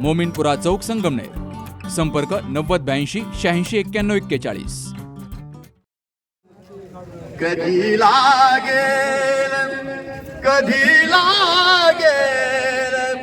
मोमिनपुरा चौक संगमनेर. संपर्क नव्वद ब्याऐंशी शहाऐंशी एक्क्याण्णव एक्केचाळीस. कधी लागेल? कधी लागेल?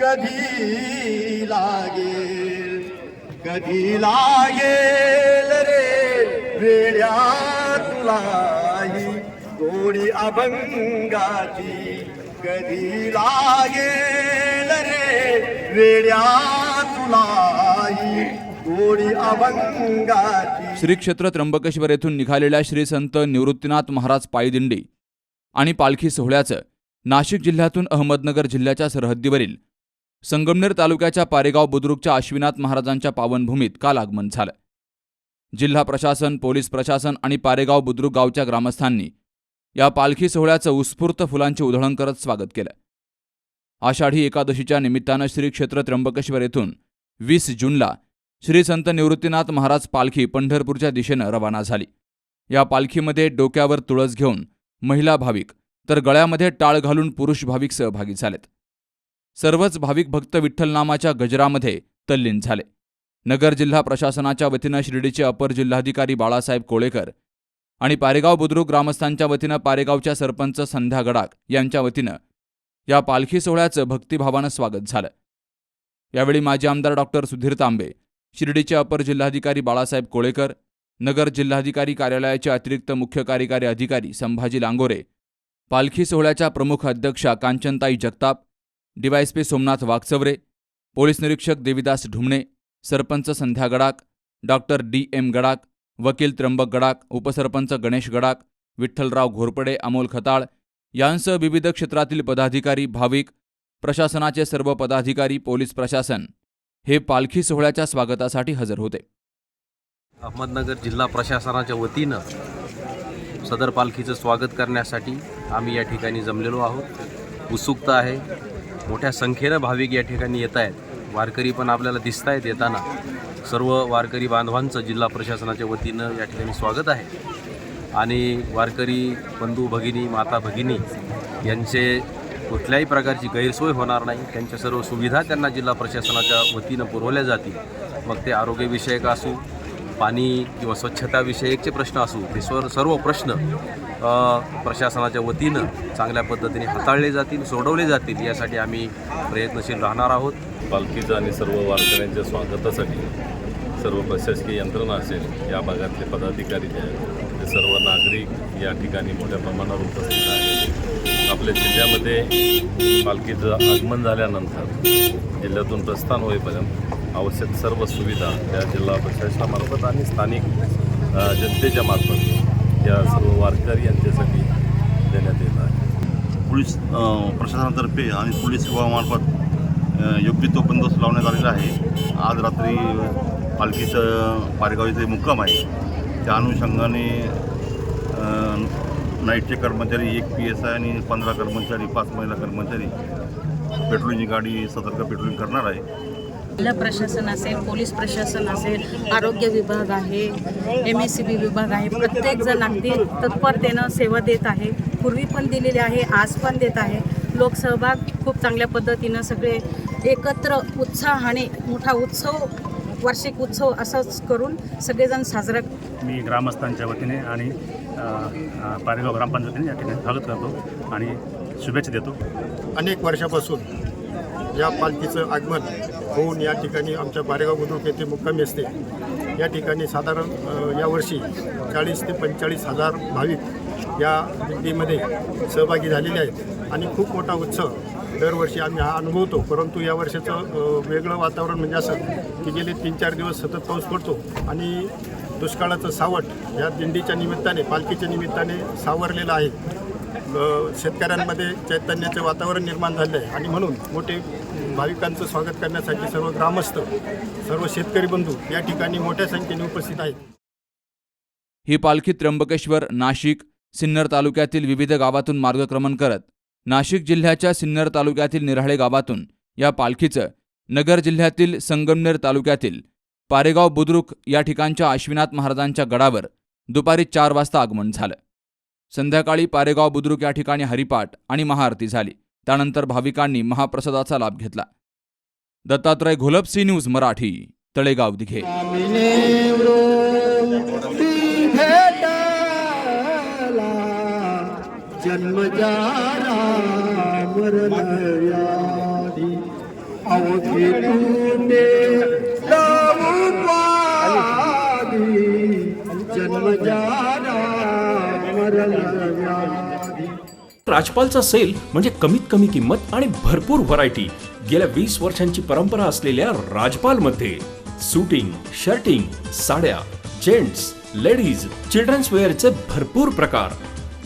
कधी लागेल? कधी लागेल रे? वेड्या तुलाही गोडी अभंगाची. कधी लागेल? श्री क्षेत्र त्र्यंबकेश्वर येथून निघालेल्या श्री संत निवृत्तीनाथ महाराज पायदिंडी आणि पालखी सोहळ्याचं नाशिक जिल्ह्यातून अहमदनगर जिल्ह्याच्या सरहद्दीवरील संगमनेर तालुक्याच्या पारेगाव बुद्रुकच्या आश्विनाथ महाराजांच्या पावनभूमीत काल आगमन झालं. जिल्हा प्रशासन पोलीस प्रशासन आणि पारेगाव बुद्रुक गावच्या ग्रामस्थांनी या पालखी सोहळ्याचं उत्स्फूर्त फुलांचे उधळण करत स्वागत केलं. आषाढी एकादशीच्या निमित्तानं श्री क्षेत्र त्र्यंबकेश्वर येथून वीस जूनला श्री संत निवृत्तीनाथ महाराज पालखी पंढरपूरच्या दिशेनं रवाना झाली. या पालखीमध्ये डोक्यावर तुळस घेऊन महिला भाविक तर गळ्यामध्ये टाळ घालून पुरुष भाविक सहभागी झालेत. सर्वच भाविक भक्त विठ्ठलनामाच्या गजरामध्ये तल्लीन झाले. नगर जिल्हा प्रशासनाच्या वतीनं शिर्डीचे अपर जिल्हाधिकारी बाळासाहेब कोळेकर आणि पारेगाव बुद्रुक ग्रामस्थांच्या वतीनं पारेगावच्या सरपंच संध्या गडाक यांच्या वतीनं या पालखी सोहळ्याचं भक्तिभावानं स्वागत झालं. यावेळी माजी आमदार डॉक्टर सुधीर तांबे शिर्डीचे अपर जिल्हाधिकारी बाळासाहेब कोळेकर नगर जिल्हाधिकारी कार्यालयाचे अतिरिक्त मुख्य कार्यकारी अधिकारी संभाजी लांगोरे पालखी सोहळ्याच्या प्रमुख अध्यक्षा कांचनताई जगताप डीवायएसपी सोमनाथ वागचवरे पोलीस निरीक्षक Devidas Dhumne sarpanch Sandhya Gadak doctor D. M. Gadak वकील त्र्यंबक गडाक उपसरपंच गणेश गडाक विठ्ठलराव घोरपडे अमोल खताळ यांसह विविध क्षेत्रातील पदाधिकारी भाविक प्रशासनाचे सर्व पदाधिकारी पोलीस प्रशासन हे पालखी सोहळ्याच्या स्वागतासाठी हजर होते. अहमदनगर जिल्हा प्रशासनाच्या वतीनं सदर पालखीचं स्वागत करण्यासाठी आम्ही या ठिकाणी जमलेलो आहोत. उत्सुकता आहे. मोठ्या संख्येनं भाविक या ठिकाणी येत आहेत. वारकरी पण आपल्याला दिसत आहेत येताना. सर्व वारकरी बांधवांचं जिल्हा प्रशासनाच्या वतीनं या ठिकाणी स्वागत आहे. आणि वारकरी बंधू भगिनी माता भगिनी यांचे कुठल्याही प्रकारची गैरसोय होणार नाही. त्यांच्या सर्व सुविधा त्यांना जिल्हा प्रशासनाच्या वतीनं पुरवल्या जातील. मग ते आरोग्यविषयक असू पाणी किंवा स्वच्छताविषयकचे प्रश्न असू ते स्वर सर्व प्रश्न प्रशासनाच्या वतीनं चांगल्या पद्धतीने हाताळले जातील सोडवले जातील यासाठी आम्ही प्रयत्नशील राहणार आहोत. पालखीचं आणि सर्व वारकऱ्यांच्या स्वागतासाठी सर्व प्रशासकीय यंत्रणा असेल या भागातले पदाधिकारी जे आहेत ते सर्व नागरिक या ठिकाणी मोठ्या प्रमाणावर उपस्थित आहेत. आपल्या जिल्ह्यामध्ये पालखीचं आगमन झाल्यानंतर जिल्ह्यातून प्रस्थान होईपर्यंत आवश्यक सर्व सुविधा त्या जिल्हा प्रशासनामार्फत आणि स्थानिक जनतेच्या मार्फत या सर्व वारकरी यांच्यासाठी देण्यात येत आहे. पोलीस प्रशासनातर्फे आणि पोलीस विभागामार्फत योग्य तो बंदोबस्त लावण्यात आलेला आहे. आज रात्री पालखीचं पारेगाव इथे मुक्काम आहे. त्या अनुषंगाने नाईटचे कर्मचारी एक पी एस आय आणि पंधरा कर्मचारी पाच महिला कर्मचारी पेट्रोलिंगची गाडी सतर्क पेट्रोलिंग करणार आहे. जिल्हा प्रशासन असेल पोलीस प्रशासन असेल आरोग्य विभाग आहे एम एस सी बी विभाग आहे प्रत्येकजण अगदी तत्परतेनं सेवा देत आहे. पूर्वी पण दिलेली आहे आज पण देत आहे. लोकसहभाग खूप चांगल्या पद्धतीनं सगळे एकत्र उत्साहाने मोठा उत्सव वार्षिक उत्सव असंच करून सगळेजण साजरा मी ग्रामस्थांच्या वतीने आणि पारेगाव ग्रामपंचायतीने या ठिकाणी स्वागत करतो आणि शुभेच्छा देतो. अनेक वर्षापासून या पालखीचं आगमन होऊन या ठिकाणी आमच्या बारेगाव बुद्रुक येथे मुक्कामी असते. या ठिकाणी साधारण यावर्षी चाळीस ते पंचेचाळीस हजार भाविक या दिंडीमध्ये सहभागी झालेले आहेत. आणि खूप मोठा उत्सव दरवर्षी आम्ही हा अनुभवतो. परंतु या वर्षाचं वेगळं वातावरण म्हणजे असं की गेले तीन चार दिवस सतत पाऊस पडतो आणि दुष्काळाचं सावट या दिंडीच्या निमित्ताने पालखीच्या निमित्ताने सावरलेलं आहे. शेतकऱ्यांमध्ये चैतन्याचे वातावरण निर्माण झाले आहे आणि म्हणून मोठे भाविकांचं स्वागत करण्यासाठी सर्व ग्रामस्थ सर्व शेतकरी बंधू या ठिकाणी मोठ्या संख्येने उपस्थित आहेत. ही पालखी त्र्यंबकेश्वर नाशिक सिन्नर तालुक्यातील विविध गावातून मार्गक्रमण करत नाशिक जिल्ह्याच्या सिन्नर तालुक्यातील निराळे गावातून या पालखीचं नगर जिल्ह्यातील संगमनेर तालुक्यातील पारेगाव बुद्रुक या ठिकाणच्या आश्विनाथ महाराजांच्या गडावर दुपारी चार वाजता आगमन झालं. संध्याकाळी पारेगाव बुद्रुक या ठिकाणी हरिपाठ आणि महाआरती झाली. त्यानंतर भाविकांनी महाप्रसादाचा लाभ घेतला. Dattatray Gholap C news Marathi Talegaon Dighe. जन्मजारा मरण यादी अवघे तूने लावू पादी मरण राजपालचा सेल म्हणजे कमीत कमी किंमत आणि भरपूर व्हरायटी गेल्या वीस वर्षांची परंपरा असलेल्या राजपालमध्ये सुटिंग शर्टिंग साड्या जेंट्स लेडीज चिल्ड्रन्स वेअरचे भरपूर प्रकार.